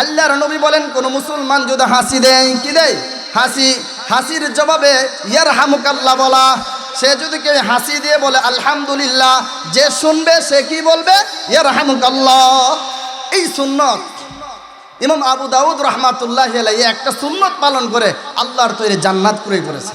আল্লাহর নবী বলেন, কোন মুসলমান যদি হাসি দেয়, কি দেয়? হাসি, হাসির জবাবে ইয়ার হামুকাল্লা বলা। সে যদি কেউ হাসি দিয়ে বলে, আলহামদুলিল্লাহ যে শুনবে, সে কি বলবে? ইয়ার হামুকাল্লাহ এই সুন্নত ইমাম আবু দাউদ রহমাতুল্লাহ একটা সুন্নত পালন করে আল্লাহর তৈরি জান্নাত করে করেছে।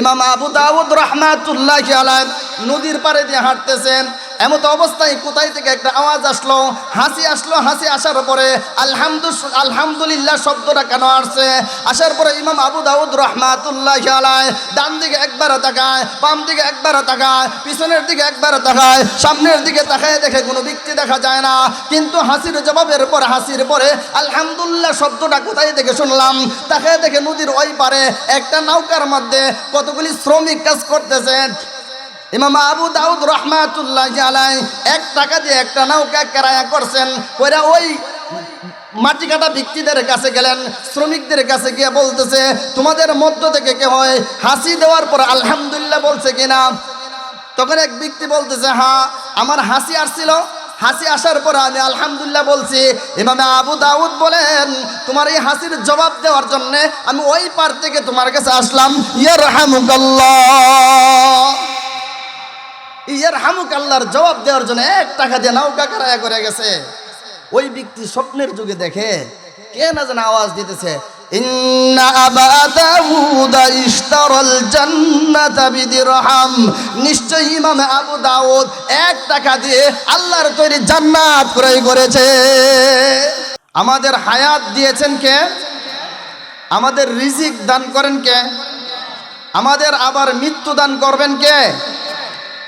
ইমাম আবু দাউদ রহমাতুল্লাহ আলাইহি নদীর পাড়ে দিয়ে হাঁটতেছেন। এমত অবস্থায় কোথায় থেকে একটা আওয়াজ আসলো? হাসি আসলো, হাসি আসার পরে আলহামদু, আলহামদুলিল্লাহ শব্দটা কেন আসছে? আসার পরে ইমাম আবু দাউদ রহমাতুল্লাহ ডান দিকে একবার তাকায়, বাম দিকে একবার তাকায়, পিছনের দিকে একবার তাকায়, সামনের দিকে তাকায় দেখে কোনো ব্যক্তি দেখা যায় না। কিন্তু হাসির জবাবের পর, হাসির পরে আলহামদুল্লাহ শব্দটা কোথায় থেকে শুনলাম? তাকায় দেখে নদীর ওই পারে একটা নৌকার মধ্যে কতগুলি শ্রমিক কাজ করতেছেন ইমাম আবু দাউদ রহমাতুল্লাহ আলাই এক টাকা দিয়ে একটা নৌকা কেরায়া করছেন ওরা ওই মাটি কাটা ব্যক্তিদের কাছে গেলেন, শ্রমিকদের কাছে গিয়ে বলতেছে, তোমাদের মধ্য থেকে কে হয়? হাসি দেওয়ার পর আলহামদুলিল্লাহ বলছে কিনা। তখন এক ব্যক্তি বলতেছে হ্যাঁ আমার হাসি আসছিল। হাসি আসার পর আমি আলহামদুলিল্লাহ বলছি, ইমামে আবু দাউদ বলেন, তোমার এই হাসির জবাব দেওয়ার জন্য আমি ওই পার থেকে তোমার কাছে আসলাম। ইয়ার হামুকাল্লাহ ইয়ার হামুক আল্লাহর জবাব দেওয়ার জন্য এক টাকা দিয়ে নৌকা কারায়া করে গেছে। ওই ব্যক্তি স্বপ্নের যুগে দেখে, কে না যেন আওয়াজ দিতেছে নিশ্চয়ই আবু দাউদ তৈরি জান্নাত ক্রয় করেছে। আমাদের হায়াত দিয়েছেন কে? আমাদের রিজিক দান করেন কে? আমাদের আবার মৃত্যু দান করবেন কে?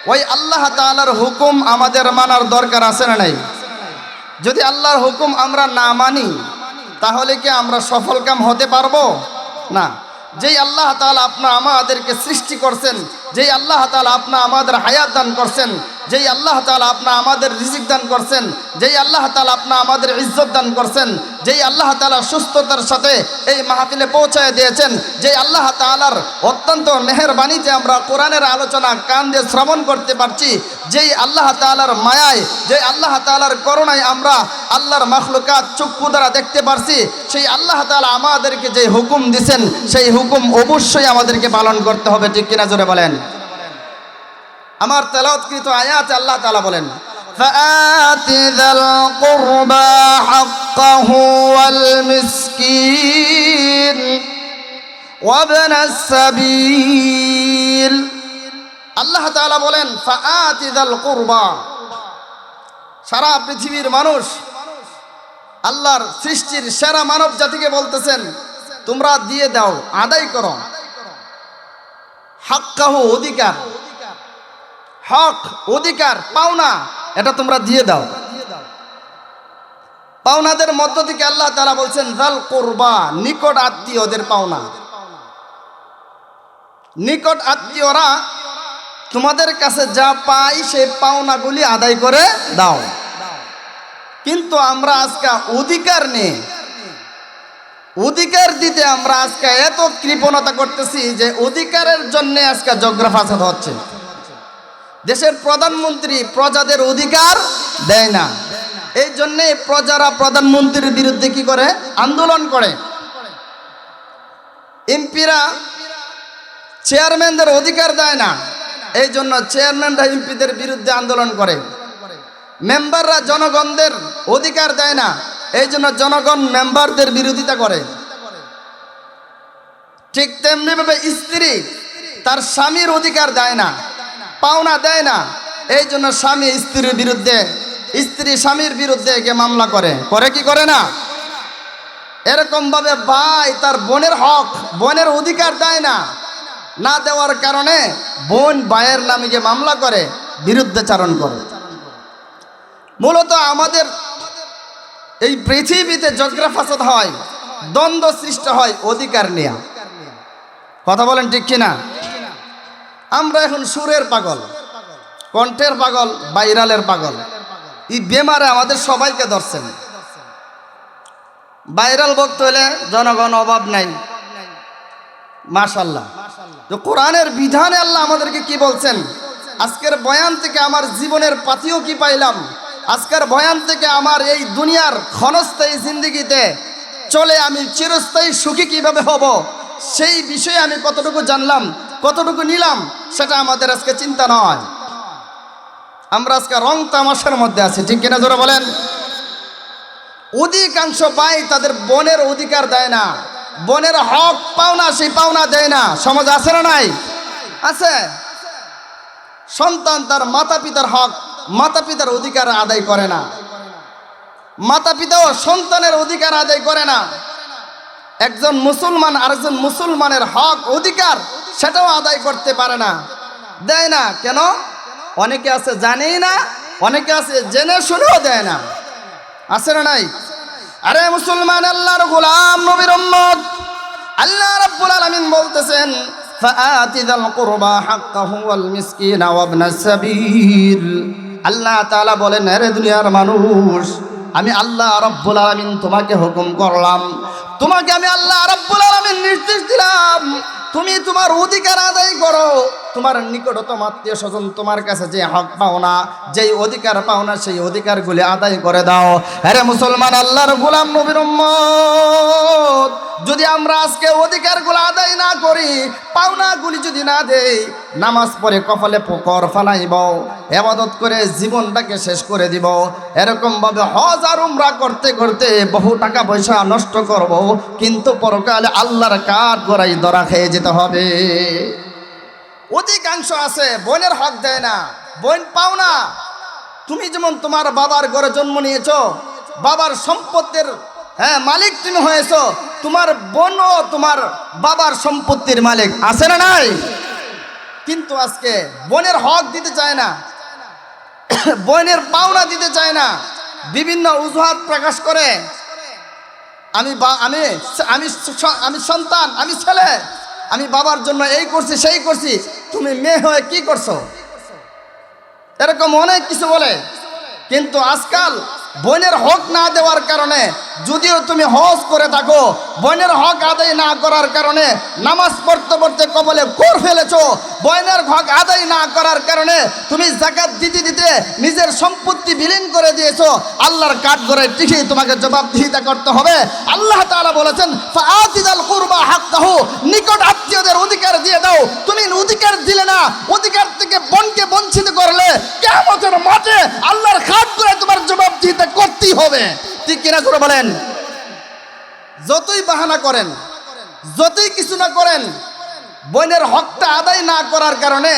ওই আল্লাহ তাআলার হুকুম আমাদের মানার দরকার আছে না নাই? যদি আল্লাহর হুকুম আমরা না মানি, তাহলে কি আমরা সফল কাম হতে পারব? না। যেই আল্লাহ তাআলা আপনা আমাদেরকে সৃষ্টি করছেন, যেই আল্লাহ তাআলা আপনা আমাদের হায়াত দান করছেন, যেই আল্লাহ তাআলা আপনা আমাদের রিজিক দান করছেন, যেই আল্লাহ তাআলা আপনা আমাদের ইজ্জত দান করছেন যেই আল্লাহ তাআলা সুস্থতার সাথে এই মাহফিলে পৌঁছায় দিয়েছেন, যেই আল্লাহ তাআলার অত্যন্ত মেহরবানিতে আমরা কোরআনের আলোচনা কান দিয়ে শ্রবণ করতে পারছি, যেই আল্লাহ তাআলার মায়ায় যে আল্লাহ তাআলার করুণায় আমরা আল্লাহর মাখলুকাত চক্ষু দ্বারা দেখতে পারছি, সেই আল্লাহ তাআলা আমাদেরকে যে হুকুম দিছেন, সেই হুকুম অবশ্যই আমাদেরকে পালন করতে হবে। ঠিক কিনা জোরে বলেন? আমার তেলাওয়াতকৃত আয়াতে আল্লাহ তাআলা বলেন فآت ذا القربى حقه والمسكين وابن السبيل আল্লাহ তাআলা বলেন فآت ذا القربى সারা পৃথিবীর মানুষ আল্লাহর সৃষ্টির সেরা মানব জাতিকে বলতেছেন তোমরা দিয়ে দাও আদায় করো হাক্কাহু অধিকার হক অধিকার পাওনা এটা তোমরা দিয়ে দাও। পাওনাদের মধ্য থেকে আল্লাহ তারা বলছেন জাল কোরবা, নিকট আত্মীয়দের পাওনা। নিকট আত্মীয়রা তোমাদের কাছে যা পাই সেই পাওনাগুলি আদায় করে দাও। কিন্তু আমরা আজকে অধিকার নেই। অধিকার দিতে আমরা আজকে এত কৃপণতা করতেছি যে অধিকারের জন্য আজকে জগ্রা ফাসাদ হচ্ছে। দেশের প্রধানমন্ত্রী প্রজাদের অধিকার দেয় না। এই জন্যে প্রজারা প্রধানমন্ত্রীর বিরুদ্ধে কি করে? আন্দোলন করে। এমপিরা চেয়ারম্যানদের অধিকার দেয় না। এই জন্য চেয়ারম্যানরা এমপিদের বিরুদ্ধে আন্দোলন করে। মেম্বাররা জনগণদের অধিকার দেয় না। এই জন্য জনগণ মেম্বারদের বিরোধিতা করে। ঠিক তেমনিভাবে স্ত্রী তার স্বামীর অধিকার দেয় না। পাওনা দেয় না। এই জন্য স্বামী স্ত্রীর বিরুদ্ধে, স্ত্রী স্বামীর বিরুদ্ধে গিয়ে মামলা করে। করে কি করে না? এরকম ভাবে ভাই তার বোনের হক, বোনের অধিকার দেয় না। না দেওয়ার কারণে বোন ভাইয়ের নামে গিয়ে মামলা করে, বিরুদ্ধাচারণ করে। মূলত আমাদের এই পৃথিবীতে জগ্রা ফাসাদ হয়, দ্বন্দ্ব সৃষ্টি হয় অধিকার নেয়া। কথা বলেন ঠিক কিনা? আমরা এখন সুরের পাগল, কণ্ঠের পাগল, বাইরালের পাগল। এই বেমারে আমাদের সবাইকে ধরছেন। বাইরাল বক্ত হলে জনগণ অভাব নাই। মাশাল্লাহ। তো কোরআনের বিধানে আল্লাহ আমাদেরকে কি বলছেন? আজকের বয়ান থেকে আমার জীবনের পাতিও কি পাইলাম? আজকের বয়ান থেকে আমার এই দুনিয়ার ক্ষণস্থায়ী জিন্দিগিতে চলে আমি চিরস্থায়ী সুখী কীভাবে হব? সেই বিষয়ে আমি কতটুকু জানলাম, কতটুকু নিলাম সেটা আমাদের আজকে চিন্তা নয়। আমরা আজকে রং তামাশার মধ্যে আছি, ঠিক কিনা জোরে বলেন? অধিকাংশ পাই তাদের বনের অধিকার দেয় না। বনের হক পাওনা সেই পাওনা দেয় না। সমাজ আছে না নাই? আছে। সন্তান তার মাতা পিতার হক মাতা পিতার অধিকার আদায় করে না। মাতা পিতাও সন্তানের অধিকার আদায় করে না। একজন মুসলমান আরেকজন মুসলমানের হক, অধিকার, সেটাও আদায় করতে পারে না। দেয় না। কেন? অনেকে আছে জানেই না, অনেকে আছে জেনে শুনেও দেয় না। আছে না নাই? আরে মুসলমান, আল্লাহর গোলাম নবীর আল্লাহ রাব্বুল আলামিন বলতেছেন আল্লাহ তাআলা বলেন, আরে দুনিয়ার মানুষ আমি আল্লাহ রাব্বুল আলামিন তোমাকে হুকুম করলাম। তোমাকে আমি আল্লাহ রাব্বুল আলামিন নির্দেশ দিলাম। তুমি তোমার অধিকার আদায় করো। তোমার নিকটতম আত্মীয় স্বজন তোমার কাছে যে হক পাও না, যেই অধিকার পাও না, সেই অধিকারগুলি আদায় করে দাও। আরে মুসলমান, আল্লাহর গোলাম নবীর যদি আমরা আজকে অধিকারগুলো আদায় না করি পাওনাগুলি যদি না দেই, নামাজ পড়ে কপালে পোকর ফালাইব, এবাদত করে জীবনটাকে শেষ করে দিব। এরকমভাবে হজ আর উমরা করতে করতে বহু টাকা পয়সা নষ্ট করব, কিন্তু পরকালে আল্লাহর কাঠ গড়াই ধরা খেয়ে যেতে হবে। অধিকাংশ আছে, বোনের হক দেয় না, বোন পাও না। তুমি যেমন তোমার বাবার ঘরে জন্ম নিয়েছো, বাবার সম্পত্তির হ্যাঁ মালিক তুমি হয়েছো। তোমার বোনও তোমার বাবার সম্পত্তির মালিক। আছে না নাই? কিন্তু আজকে বোনের হক দিতে চায় না। বোনের পাওনা দিতে চায় না। বিভিন্ন অজুহাত প্রকাশ করে। আমি বা- আমি আমি আমি সন্তান, আমি ছেলে। আমি বাবার জন্য এই করছি, সেই করছি। তুমি মেয়ে হয়ে কি করছ? এরকম অনেক কিছু বলে। কিন্তু আজকাল বোনের হক না দেওয়ার কারণে, যদিও তুমি হজ করে থাকো, বোনের হক আদায় না করার কারণে, নামাজ পড়তে পড়তে কবলে কোর ফেলেছো, বোনের হক আদায় না করার কারণে তুমি জাকাত দিতে দিতে নিজের সম্পত্তি বিলীন করে দিয়েছ। আল্লাহর কাঠ করে ঠিকই তোমাকে জবাবদিহিতা করতে হবে। আল্লাহ তাআলা বলেছেন কুরবা হাক্কাহু নিকট আত্মীয়দের অধিকার দিয়ে দাও। তুমি অধিকার দিলে না, অধিকার থেকে বনকে বঞ্চিত করলে কেমতের মাঠে আল্লাহর খাট করে তোমার জবাবদিহিতা করতেই হবে। ঠিক কিনা করে বলেন? যতই বাহানা করেন, যতই কিছু না করেন, বোনের হকটা আদায় না করার কারণে,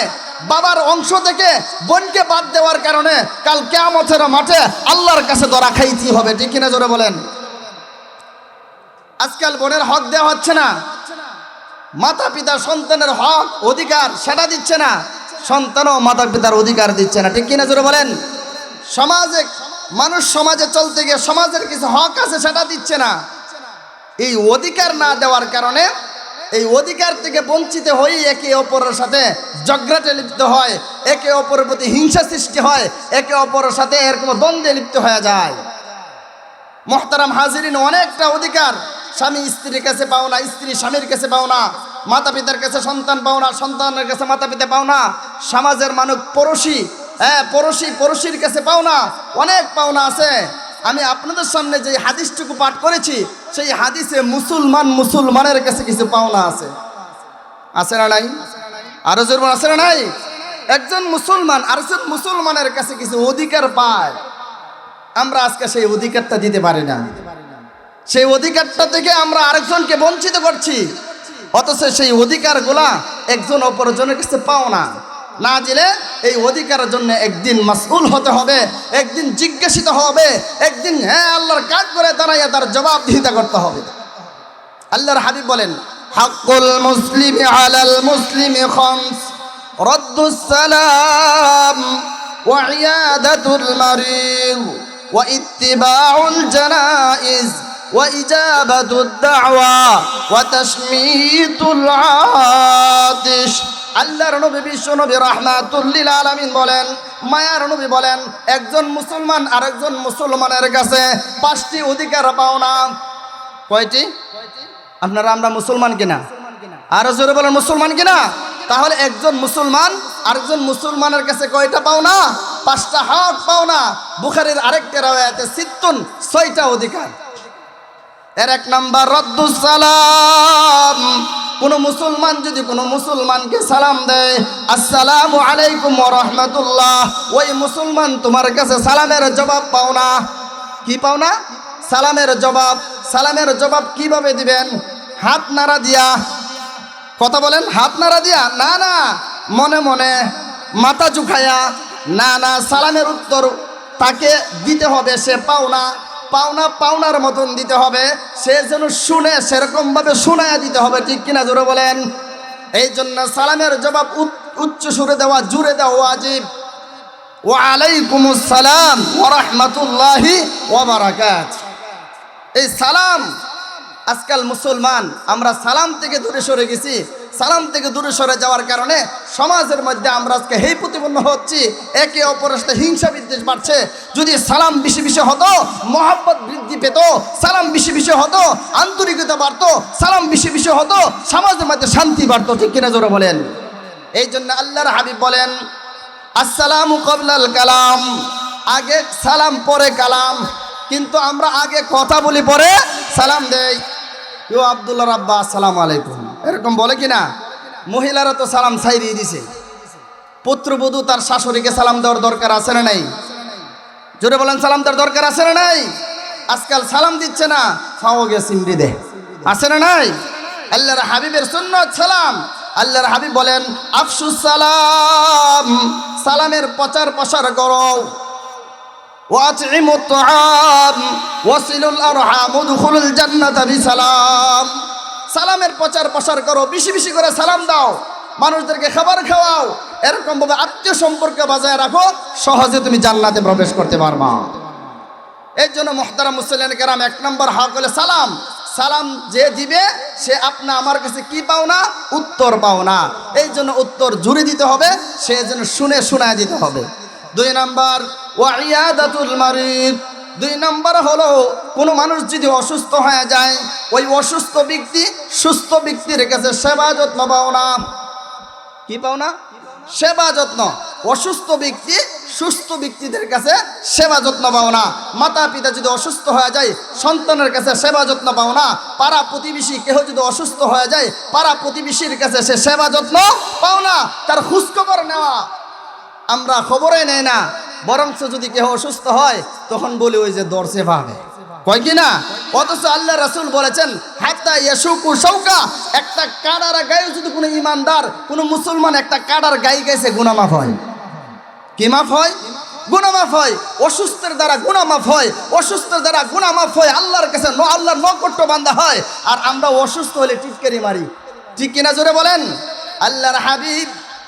বাবার অংশ থেকে বোনকে বাদ দেওয়ার কারণে কাল কেমতের মাঠে আল্লাহর কাছে ধরা খাইতেই হবে। ঠিক কিনা জোরে বলেন? আজকাল বোনের হক দেওয়া হচ্ছে না। মাতা পিতা সন্তানের হক, অধিকার সেটা দিচ্ছে না। সন্তানও মাতা পিতার অধিকার দিচ্ছে না। ঠিক কিনা জোরে বলেন? সমাজে মানুষ সমাজে চলতে গিয়ে সমাজের কিছু হক আছে, সেটা দিচ্ছে না। এই অধিকার না দেওয়ার কারণে এই অধিকার থেকে বঞ্চিত হয়ে একে অপরের সাথে জগ্রাটে লিপ্ত হয়, একে অপরের প্রতি হিংসা সৃষ্টি হয়, একে অপরের সাথে এরকম দ্বন্দ্বে লিপ্ত হয়ে যায়। মোহতারাম হাজিরিন, অনেকটা অধিকার। স্বামী স্ত্রীর কাছে পাও না, স্ত্রী স্বামীর কাছে পাও না মাতা পিতার কাছে সন্তান পাও না, সন্তানের কাছে মাতা পিতা পাও না। সমাজের মানুষ পড়োশি হ্যাঁ পড়োশি, পড়োশির কাছে পাওনা, অনেক পাওনা আছে। আমি আপনাদের সামনে যে হাদিসটুকু পাঠ করেছি, সেই হাদিসে মুসলমান মুসলমানের কাছে কিছু পাওনা আছে। আছে না নাই? আরও জোরমান আছে না নাই? একজন মুসলমান, আরেকজন মুসলমানের কাছে কিছু অধিকার পায়। আমরা আজকে সেই অধিকারটা দিতে পারি না। সেই অধিকারটা থেকে আমরা আরেকজনকে বঞ্চিত করছি। অথচ সেই অধিকারগুলা একজন অপরজনের কাছে পাও না না দিলে এই অধিকারের জন্য একদিন মাসউল হতে হবে একদিন জিজ্ঞাসিত হবে একদিন হ্যাঁ আল্লাহর কাজ করে দাঁড়াইয়া তার জবাবদিহিতা করতে হবে আল্লাহর হাবিব বলেন হাক্কুল মুসলিম আলাল মুসলিম খমস রদ্দুস সালাম وعيادة المريض واتباع الجنائز وإجابة الدعوة وتشميت العاطش আল্লাহর নবী বিশ্ব নবী রহমাতুল্লিল আলামিন বলেন, মায়ার নবী বলেন, একজন মুসলমান আর আরেকজন মুসলমানের কাছে পাঁচটি অধিকার পাওনা কয়টি? আপনারা আমরা মুসলমান কিনা? আরও জোরে বলেন, মুসলমান কিনা? তাহলে একজন মুসলমান আরেকজন মুসলমানের কাছে কয়টা পাও না? পাঁচটা হক পাওনা বুখারের আরেকটা রাওয়ায়াতে সিত্তুন, ছয়টা অধিকার। এর এক নাম্বার, রদ্দুস সালাম। কোন মুসলমান যদি কোনো মুসলমানকে সালাম দেয়, আসসালামু আলাইকুম রাহমাতুল্লাহ ওই মুসলমান তোমার কাছে সালামের জবাব পাও না। কি পাও না? সালামের জবাব। সালামের জবাব কীভাবে দিবেন? হাত নাড়া দিয়া। কথা বলেন, হাত নাড়া দিয়া। না না, মনে মনে মাথা ঝুঁকাইয়া, না না, সালামের উত্তর তাকে দিতে হবে, সে পাওনা পাওনা পাওনার মতন দিতে হবে। সে যেন শুনে সেরকম ভাবে শোনায়া দিতে হবে, ঠিক কিনা জোরে বলেন? এই জন্য সালামের জবাব উচ্চ- সুরে দেওয়া, জুড়ে দেওয়া আজিব ওয়ালাইকুম আসসালাম ওয়া রাহমাতুল্লাহি ওয়া বারাকাত। এই সালাম আজকাল মুসলমান, আমরা সালাম থেকে দূরে সরে গেছি। সালাম থেকে দূরে সরে যাওয়ার কারণে সমাজের মধ্যে আমরা আজকে হেই প্রতিপন্ন হচ্ছি। একে অপরের সাথে হিংসা বিদ্বেষ বাড়ছে। যদি সালাম বেশি বেশি হতো, মহাব্বত বৃদ্ধি পেত, সালাম বেশি বেশি হতো, আন্তরিকতা বাড়তো, সালাম বেশি বেশি হতো, সমাজের মধ্যে শান্তি বাড়তো। ঠিক কিনা জোরে বলেন? এই জন্য আল্লাহর হাবিব বলেন, আসসালাম কবলাল কালাম। আগে সালাম পরে কালাম, কিন্তু আমরা আগে কথা বলি পরে সালাম দেই। ইউ আব্দুল্লাহ রাব্বা, আসসালামু আলাইকুম। এরকম বলে কি না মহিলারা তো সালাম ছাইরিয়ে দিছে। পুত্রবধূ তার শাশুড়িকে সালাম দেওয়ার দরকার আছে না নাই? জোরে বলেন, সালাম দেওয়ার দরকার আছে না নাই? আজকাল সালাম দিচ্ছে না, ফাও গে দে আছে না নাই? আল্লাহর হাবিবের সুন্নত সালাম। আল্লাহর হাবিব বলেন, আফসুস সালাম, সালামের প্রচার প্রসার করো। وأطعموا الطعام وصلوا الأرحام ادخلوا الجنة بسلام সালামের প্রচার প্রসার করো বেশি বেশি করে সালাম দাও মানুষদেরকে খাবার খাওয়াও এরকম ভাবে আত্মীয় সম্পর্ক বজায় রাখো সহজে তুমি জান্নাতে প্রবেশ করতে পারবা এই জন্য মোহতারা মুসলিম কেরাম এক নম্বর হক হলে সালাম সালাম যে দিবে সে আপনা আমার কাছে কি পাও না উত্তর পাও না এই জন্য উত্তর জুড়ে দিতে হবে সে যেন শুনে শোনায় দিতে হবে দুই নাম্বার ওয়াইয়াদাতুল মারিদ। দুই নাম্বার হলো, কোনো মানুষ যদি অসুস্থ হয়ে যায়, ওই অসুস্থ ব্যক্তি সুস্থ ব্যক্তির কাছে সেবা যত্ন পাও না। কি পাও না? সেবা যত্ন। অসুস্থ ব্যক্তি সুস্থ ব্যক্তিদের কাছে সেবা যত্ন পাও না। মাতা পিতা যদি অসুস্থ হয়ে যায়, সন্তানের কাছে সেবা যত্ন পাও না। পাড়া প্রতিবেশী কেহ যদি অসুস্থ হয়ে যায়, পাড়া প্রতিবেশীর কাছে সে সেবা যত্ন পাও না। তার খোঁজখবর নেওয়া আমরা খবরে নেই না বরঞ্চ যদি কেহ অসুস্থ হয়, তখন বলি ওই যে দর্শে ভাবে কয় কি না? অথচ আল্লাহ রাসুল বলেছেন, হাত্তা ইয়াসুকু সৌকা একটা কাডার গায়ে যদি কোনো ইমানদার, কোনো মুসলমান একটা কাডার গায়ে গেছে গুনামাফ হয়। কি মাফ হয়? গুনামাফ হয়। অসুস্থের দ্বারা গুনামাফ হয়। অসুস্থের দ্বারা গুনামাফ হয়। আল্লাহর কাছে ন আল্লাহর নকট্য বান্ধা হয়। আর আমরা অসুস্থ হলে টিটকারি মারি। ঠিক কিনা জোরে বলেন? আল্লাহর হাবিব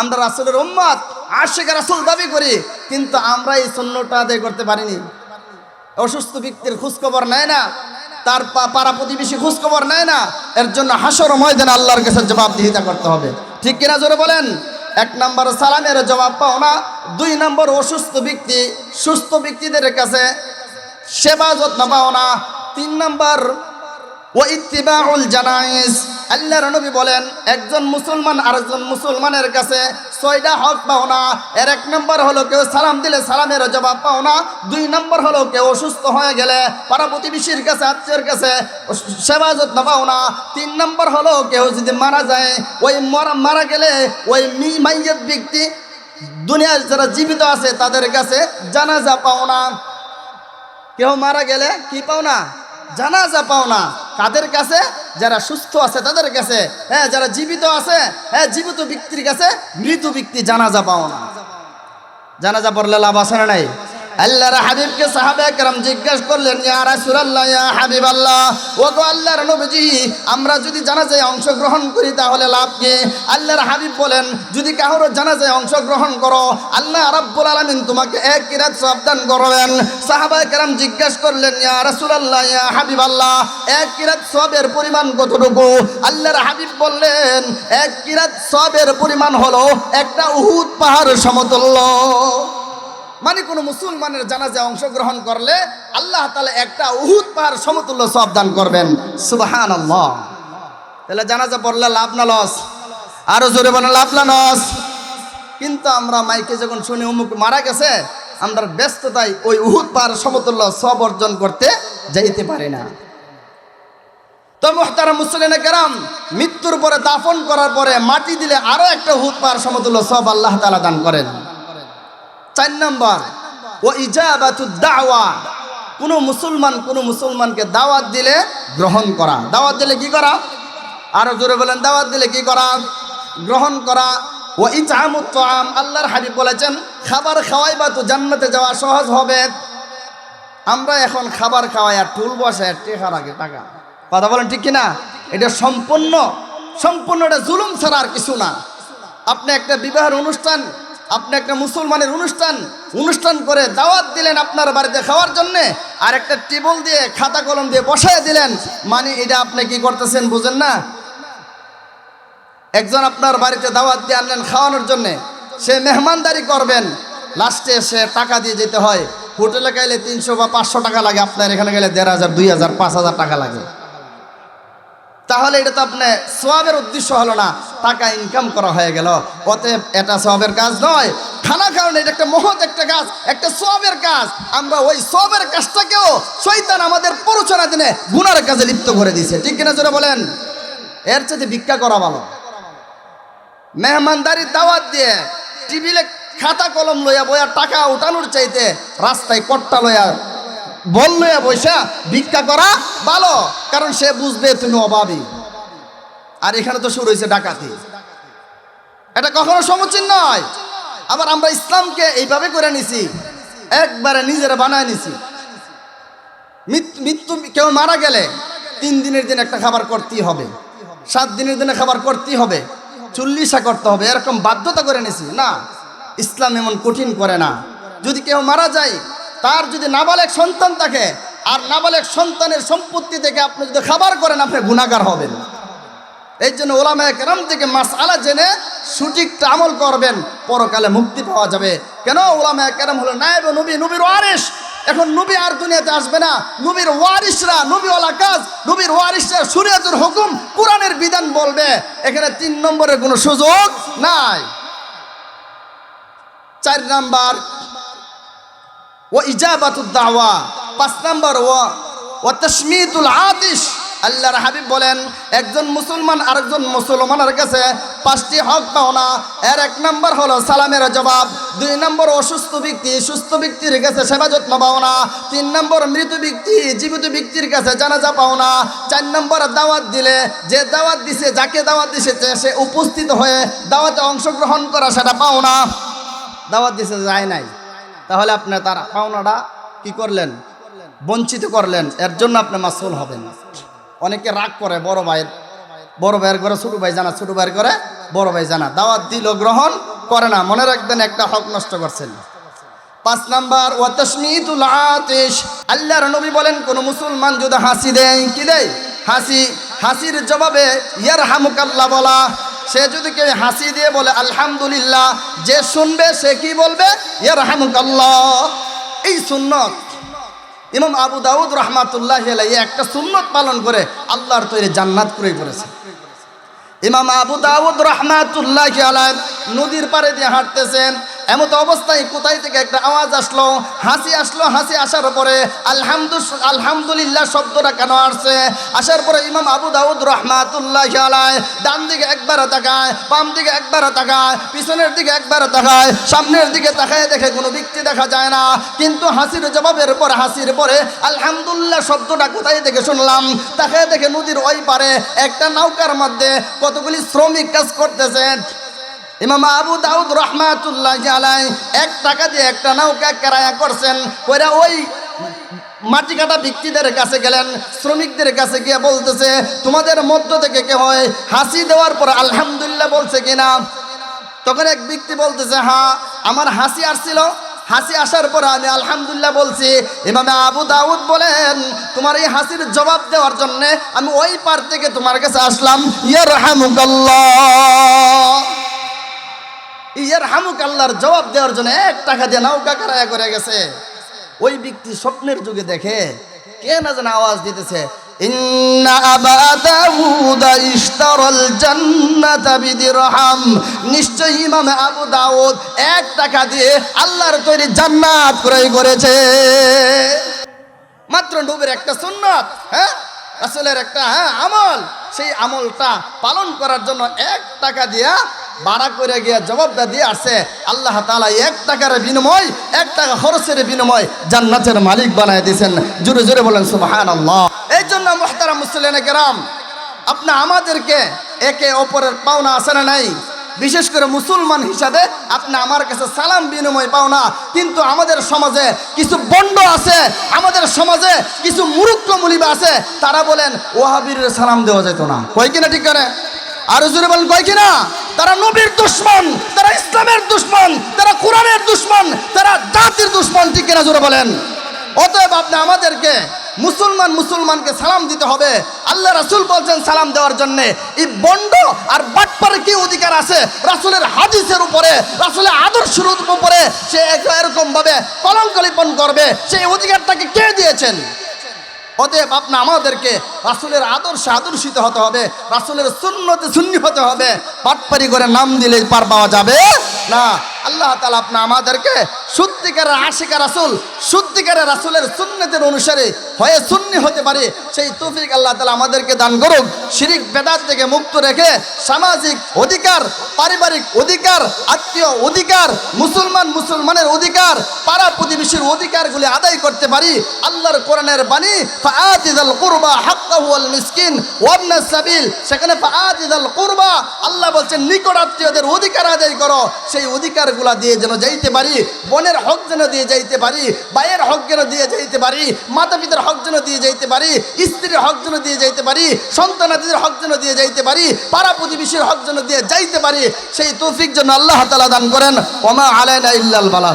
আমরা রাসুলের উম্মত আশেখ রাসুল দাবি করি, কিন্তু আমরা এই শূন্যটা আদায় করতে পারিনি। অসুস্থ ব্যক্তির খোঁজখবর নেয় না, তার পাড়া প্রতিবেশী খোঁজখবর নেয় না, এর জন্য হাসর ময়দানে আল্লাহর কাছে জবাবদিহিতা করতে হবে। ঠিক কিনা জোরে বলেন? এক নম্বর সালামের জবাব পাও না, দুই নম্বর অসুস্থ ব্যক্তি, সুস্থ ব্যক্তিদের কাছে সেবা যত্ন পাও না, তিন নম্বর ও ইত্তিবাউল জানাইজ আল্লাহর নবী বলেন, একজন মুসলমান আরেকজন মুসলমানের কাছে ছয়টা হক পাও না। এর এক নম্বর হলো কেউ সালাম দিলে সালামের জবাব পাও না। দুই নম্বর হলো কেউ অসুস্থ হয়ে গেলে পাড়া প্রতিবেশীর কাছে, আত্মীয়ের কাছে সেবা যত্ন পাও না। তিন নম্বর হলো কেউ যদি মারা যায়, ওই মরা, মারা গেলে ওই মি, মাইয়ের ব্যক্তি দুনিয়ার যারা জীবিত আছে তাদের কাছে জানাজা পাও না। কেউ মারা গেলে কি পাও না? জানাজা পাও না। কাদের কাছে? যারা সুস্থ আছে, তাদের কাছে। হ্যাঁ যারা জীবিত আছে হ্যাঁ জীবিত ব্যক্তির কাছে মৃত ব্যক্তি জানাজা পাও না। জানাজা পড়লে লাভ আছে না নাই? আল্লাহর হাবিবকে সাহাবে একরাম জিজ্ঞাসা করলেন, ইয়া রাসূলুল্লাহ, ইয়া ও গো আল্লাহর নবীজি, আমরা যদি জানাজায় অংশগ্রহণ করি তাহলে লাভ কি? আল্লাহর হাবিব বলেন, যদি কারোর জানাজায় অংশগ্রহণ করো, আল্লাহ রাব্বুল আলামিন তোমাকে এক কিরাত সওয়াব দান করবেন। সাহাবা একরাম জিজ্ঞাসা করলেন, ইয়া রাসূলুল্লাহ, ইয়া হাবিবাল্লাহ, এক কিরাত সওয়াবের পরিমাণ কতটুকু? আল্লাহর হাবিব বললেন, এক কিরাত সওয়াবের পরিমাণ হলো একটা উহুদ পাহাড় সমতুল্য। মানে কোনো মুসলমানের জানাজে অংশগ্রহণ করলে আল্লাহ তাআলা একটা উহুদ পাহাড় সমতুল্য সব দান করবেন। সুবহানাল্লাহ। তাহলে জানাজা পড়লে লাভ না লস? আরও জোরে বলে লাভ না লস? কিন্তু আমরা মাইকে যখন শুনি, অমুক মারা গেছে, আমরা ব্যস্ততায় ওই উহুদ পাহাড় সমতুল্য সব অর্জন করতে যাইতে পারি না। তো মোহতারা মুসলিনে কেরাম, মৃত্যুর পরে দাফন করার পরে মাটি দিলে আরও একটা উহুদ পাহাড় সমতুল্য সব আল্লাহ তালা দান করেন। চার নম্বর, ও দাওয়া। কোনো মুসলমান কোনো মুসলমানকে দাওয়াত দিলে গ্রহণ করা। দাওয়াত দিলে কি করা? আরও জোরে বলেন, দাওয়াত দিলে কি করা? গ্রহণ করা। ও ইতামুত আম আল্লাহর হাবিব বলেছেন, খাবার খাওয়াই বা তো জান্নাতে যাওয়া সহজ হবে। আমরা এখন খাবার খাওয়াই আর টুল বসে, টেকার আগে টাকা। কথা বলেন ঠিক কিনা? এটা সম্পূর্ণ সম্পূর্ণ এটা জুলুম ছাড়া আর কিছু না। আপনি একটা বিবাহের অনুষ্ঠান আপনি একটা মুসলমানের অনুষ্ঠান অনুষ্ঠান করে দাওয়াত দিলেন আপনার বাড়িতে খাওয়ার জন্য, আর একটা টেবল দিয়ে খাতা কলম দিয়ে বসায় দিলেন। মানে এটা আপনি কি করতেছেন বুঝেন না? একজন আপনার বাড়িতে দাওয়াত দিয়ে আনলেন খাওয়ানোর জন্য, সে মেহমানদারি করবেন। লাস্টে সে টাকা দিয়ে যেতে হয়। হোটেলে গেলে তিনশো বা পাঁচশো টাকা লাগে, আপনার এখানে গেলে দেড় হাজার, দুই হাজার, পাঁচ হাজার টাকা লাগে। তাহলে এটা তো আপনি সোয়াবের উদ্দেশ্য হলো না, টাকা ইনকাম করা হয়ে গেল। অতএব এটা সোয়াবের কাজ নয়। খানা খাওয়ানো এটা একটা মহৎ একটা কাজ, একটা সোয়াবের কাজ। আমরা ওই সোয়াবের কাজটাকেও শৈতান আমাদের প্ররোচনা দিনে গুনার কাজে লিপ্ত করে দিছে ঠিক কিনা জোরে বলেন? এর চাইতে ভিক্ষা করা ভালো। মেহমানদারি দাওয়াত দিয়ে টিভিলে খাতা কলম লইয়া বইয়া টাকা উঠানোর চাইতে রাস্তায় কট্টা লইয়া বল বৈশা ভিক্ষা করা ভালো, কারণ সে বুঝবে তুমি অভাবী। আর এখানে তো শুরু হয়েছে ডাকাতি। এটা কখনো সমুচীন নয়। আবার আমরা ইসলামকে এইভাবে করে নিছি, একবারে নিজেরা বানায় নিছি। মৃত্যু, কেউ মারা গেলে তিন দিনের দিন একটা খাবার করতেই হবে। সাত দিনের দিনে খাবার করতেই হবে। চল্লিশা করতে হবে। এরকম বাধ্যতা করে নিছি। না, ইসলাম এমন কঠিন করে না। যদি কেউ মারা যায় তার যদি নাবালেক সন্তান থাকে, আর নাবালেক সন্তানের সম্পত্তি থেকে আপনি যদি খাবার করেন, আপনি গুণাগার হবেন। এই জন্য ওলামায় কেরাম থেকে মাস আলা জেনে সঠিকটা আমল করবেন, পরকালে মুক্তি পাওয়া যাবে। কেন? ওলামায় কেরাম হলো নায়েব নবী, নবীর ওয়ারিস এখন নবী আর দুনিয়াতে আসবে না। নবীর ওয়ারিসরা নবীওয়ালা কাজ, নবীর ওয়ারিসরা সুরিয়াতুর হুকুম, কোরআনের বিধান বলবে। এখানে তিন নম্বরের কোনো সুযোগ নাই। চার নাম্বার ও ইজাবাতুদ দাওয়া। পাঁচ নাম্বার ও ও তসমিতুল আতিশ। আল্লাহর হাবিব বলেন, একজন মুসলমান আরেকজন মুসলমানের কাছে পাঁচটি হক পাওনা এর এক নম্বর হলো সালামের জবাব। দুই নম্বর, অসুস্থ ব্যক্তি, সুস্থ ব্যক্তির কাছে সেবা যত্ন পাওনা তিন নম্বর, মৃত ব্যক্তি, জীবিত ব্যক্তির কাছে জানাজা পাওনা চার নম্বর, দাওয়াত দিলে, যে দাওয়াত দিছে, যাকে দাওয়াত দিছে, সে উপস্থিত হয়ে দাওয়াতে অংশগ্রহণ করা সেটা পাওনা দাওয়াত দিছে, যায় নাই। তাহলে আপনি তার পাওনাটা কি করলেন? বঞ্চিত করলেন। এর জন্য আপনি মাসুল হবেন। অনেকে রাগ করে, বড় ভাইয়ের বড় ভাইয়ের করে ছোট ভাই জানা, ছোট ভাইয়ের করে বড় ভাই জানা। দাওয়াত দিল, গ্রহণ করে না। মনে রাখবেন, একটা হক নষ্ট করছেন। পাঁচ নাম্বার ও তসমিতুল আতিশ। আল্লাহর নবী বলেন, কোন মুসলমান যদি হাসি দেয়, কি দেয়? হাসি, হাসির জবাবে ইয়ার হামুকাল্লা বলা। সে যদি কেউ হাসি দিয়ে বলে, আলহামদুলিল্লাহ যে শুনবে, সে কি বলবে? হামুকাল্লাহ এই সুন্নত। ইমাম আবু দাউদ রহমাতুল্লাহ একটা সুন্নত পালন করে আল্লাহর তৈরি জান্নাত করে করেছে। ইমাম আবু দাউদ রহমাতুল্লাহ নদীর পাড়ে দিয়ে হাঁটতেছেন। এমত অবস্থায় কোথায় থেকে একটা আওয়াজ আসলো? হাসি আসলো, হাসি আসার পরে আলহামদু আলহামদুলিল্লাহ শব্দটা কেন আসছে? আসার পরে ইমাম আবু দাউদ রহমাতুল্লাহ ডান দিকে একবার তাকায়, বাম দিকে একবার তাকায়, পিছনের দিকে একবার তাকায়, সামনের দিকে তাকায় দেখে কোনো ব্যক্তি দেখা যায় না। কিন্তু হাসির জবাবের পর, হাসির পরে আলহামদুলিল্লাহ শব্দটা কোথায় থেকে শুনলাম? তাকায় দেখে নদীর ওই পারে একটা নৌকার মধ্যে কতগুলি শ্রমিক কাজ করতেছেন ইমাম আবু দাউদ রহমাতুল্লাহ আলাই এক টাকা দিয়ে একটা নৌকা কেরায়া করছেন ওরা ওই মাটি কাটা ব্যক্তিদের কাছে গেলেন, শ্রমিকদের কাছে গিয়ে বলতেছে, তোমাদের মধ্য থেকে কে হয়? হাসি দেওয়ার পর আলহামদুলিল্লাহ বলছে কিনা। তখন এক ব্যক্তি বলতেছে হ্যাঁ আমার হাসি আসছিল। হাসি আসার পর আমি আলহামদুলিল্লাহ বলছি। এভাবে আবু দাউদ বলেন, তোমার এই হাসির জবাব দেওয়ার জন্য আমি ওই পার থেকে তোমার কাছে আসলাম। ইয়ার হামুকাল্লাহ ইয়ার হামুক আল্লাহর জবাব দেওয়ার জন্য এক টাকা দিয়ে নৌকা কারায়া করে গেছে। ওই ব্যক্তি স্বপ্নের যুগে দেখে কে না যেন আওয়াজ দিতেছে নিশ্চয়ই দাউদ এক টাকা দিয়ে তৈরি করেছে। মাত্র নবীর একটা সুন্নত হ্যাঁ? আসলের একটা হ্যাঁ আমল। সেই আমলটা পালন করার জন্য এক টাকা দিয়া ভাড়া করে গিয়ে জবাবটা দিয়ে আসছে আল্লাহ তালা এক টাকার বিনিময়, এক টাকা খরচের বিনিময় জান্নাতের মালিক বানায় দিয়েছেন। জোরে জোরে বলেন সুবাহান আল্লাহ এই জন্য মোহতারা মুসলিন কেরাম, আপনি আমাদেরকে একে অপরের পাওনা আছে না নাই? বিশেষ করে মুসলমান হিসাবে আপনি আমার কাছে সালাম বিনিময় পাও না, কিন্তু আমাদের সমাজে কিছু বন্ড আছে, আমাদের সমাজে কিছু মুরুক্ষ মুলিবা আছে, তারা বলেন ওহাবির সালাম দেওয়া যেত না। কয় কিনা ঠিক করে? আরও জোরে বলেন, কয় কিনা? তারা নবীর দুশ্মন, তারা ইসলামের দুশ্মন, তারা কোরআনের দুশ্মন, তারা জাতির দুশ্মন, ঠিক কিনা জোরে বলেন? অতএব আপনি আমাদেরকে মুসলমান মুসলমানকে সালাম দিতে হবে। আল্লাহ রাসুল বলছেন সালাম দেওয়ার জন্য। এই বন্ড আর বাটপার কি অধিকার আছে? রাসুলের হাদিসের উপরে, রাসুলের আদর্শের উপরে সে এক- এরকম ভাবে কলঙ্ক লিপন করবে। সেই অধিকারটাকে কে দিয়েছেন? অতএব আপনি আমাদেরকে রাসুলের আদর্শে আদর্শিত হতে হবে, রাসুলের শূন্যতে শূন্য হতে হবে। পাটপারি করে নাম দিলে পার পাওয়া যাবে না। আল্লাহ তালা আপনি আমাদেরকে সত্যিকারের আশিকা রাসুল, সত্যিকারের রাসুলের সুন্নতের অনুসারে হয়ে শূন্য হতে পারে, সেই তৌফিক আল্লাহ তালা আমাদেরকে দান করুক। শিরিক, বেদাত থেকে মুক্ত রেখে সামাজিক অধিকার, পারিবারিক অধিকার, আত্মীয় অধিকার, মুসলমান মুসলমানের অধিকার, পাড়া প্রতিবেশীর অধিকারগুলি আদায় করতে পারি। আল্লাহর কোরআনের বাণী কুরবা হাক্কাহু মিসকিন সেখানে আল্লাহ বলছেন, নিকট আত্মীয়দের অধিকার আদায় করো। সেই অধিকারগুলা দিয়ে যেন যাইতে পারি, বোনের হক যেন দিয়ে যাইতে পারি, ভাইয়ের হক যেন দিয়ে যাইতে পারি মাতা পিতার হক যেন দিয়ে যাইতে পারি, স্ত্রীর হক যেন দিয়ে যাইতে পারি, সন্তানাদিদের হক যেন দিয়ে যাইতে পারি, পাড়া প্রতিবেশীর হক যেন দিয়ে যাইতে পারি, সেই তৌফিক যেন আল্লাহ তালা দান করেন। ওমা আলাইনা ইল্লাল বালা।